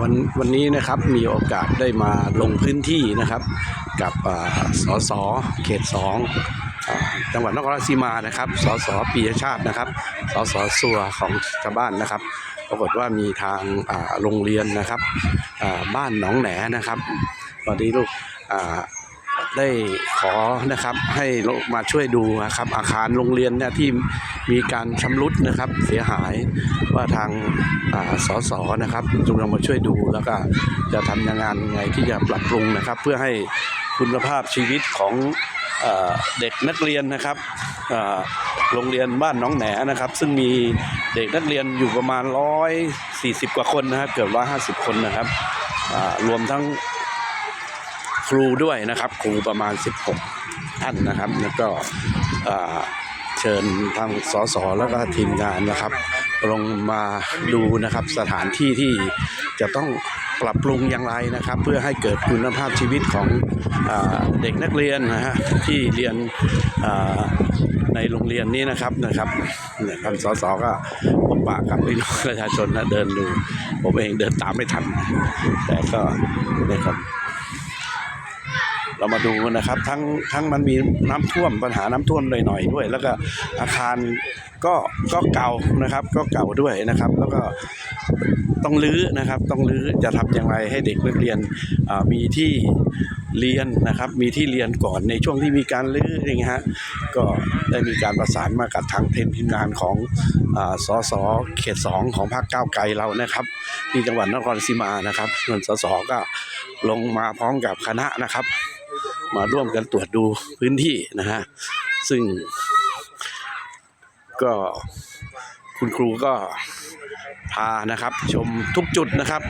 วันวันนี้นะครับมีโอกาสได้มาลงพื้นที่นะครับ กับสสเขตสองจังหวัดนครราชสีมานะครับ สสปียชาตินะครับ สสสัวของชาวบ้านนะครับ ปรากฏว่ามีทางโรงเรียนนะครับบ้านหนองแหนนะครับตอนนี้ลูก ได้ขอนะครับให้มาช่วยดูนะครับ อาคารโรงเรียนเนี่ยที่มีการชำรุดนะครับ เสียหายว่าทางสสนะครับจงลงมาช่วยดูแล้วก็จะทำยังไงที่จะปรับปรุงนะครับ เพื่อให้คุณภาพชีวิตของเอ่อเด็กนักเรียนนะครับโรงเรียนบ้านน้องแหนนะครับ ซึ่งมีเด็กนักเรียนอยู่ประมาณ 140 กว่าคนนะครับเกือบ150 คนนะครับรวมทั้ง ครูด้วยนะครับ ครูประมาณ 16 ท่านนะครับ แล้วก็เชิญทางสสแล้วก็ทีมงานนะครับ ลงมาดูนะครับสถานที่ที่จะต้องปรับปรุงอย่างไรนะครับ เพื่อให้เกิดคุณภาพชีวิตของอเด็กนักเรียนนะฮะที่เรียนในโรงเรียนนี้นะครับนะครับเนี่ยท่านสสก็พบปะกับพี่น้องประชาชนนะเดินดู ผมเองเดินตามไม่ทัน แต่ก็เนี่ยครับ เรามาดูนะครับ ทั้งทั้งมันมีน้ำท่วมปัญหาน้ำท่วมหน่อยๆด้วย แล้วก็อาคารก็ก็เก่านะครับ ก็เก่าด้วยนะครับ แล้วก็ต้องรื้อนะครับ ต้องรื้อจะทำอย่างไรให้เด็กนักเรียนมีที่เรียนนะครับ มีที่เรียนก่อนในช่วงที่มีการรื้ออย่างเงี้ยฮะก็ได้มีการประสานมากับทางเทีมงานของอาสสเขตสองของภาคก้าวไกลเรานะครับ ที่จังหวัดนครศรีมานะครับส่วนสสก็ลงมาพร้อมกับคณะนะครับ มาร่วมกันตรวจดูพื้นที่นะฮะซึ่ง ก็คุณครูก็พานะครับชมทุกจุดนะครับ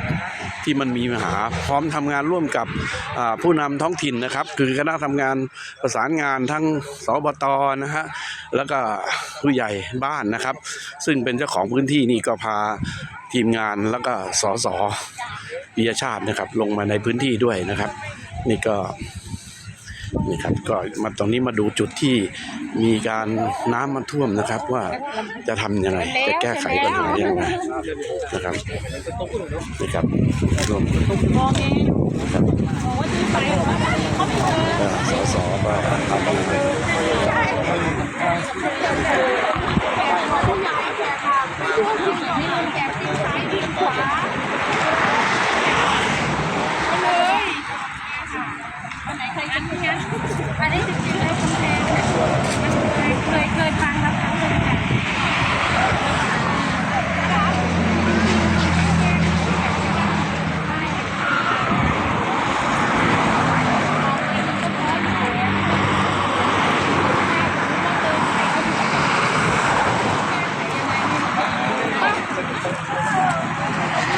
ที่มันมีปัญหาพร้อมทำงานร่วมกับผู้นำท้องถิ่นนะครับ คือคณะทำงานประสานงานทั้งสบตนะฮะแล้วก็ผู้ใหญ่บ้านนะครับ ซึ่งเป็นเจ้าของพื้นที่นี่ก็พาทีมงานแล้วก็สสปิยชาตินะครับ ลงมาในพื้นที่ด้วยนะครับ นี่ก็ นี่ครับก็มาตรงนี้มาดูจุดที่มีการน้ำมันท่วมนะครับ ว่าจะทำยังไงจะแก้ไขปัญหายังไงนะครับนี่ครับรวมมองเองบอกว่าจะไปหรอเขาไม่เจอเอ่อสสก็ทำ อันนี้จริงๆเลยคุณเพลงเคยเคยเคยฟังแล้วค่ะ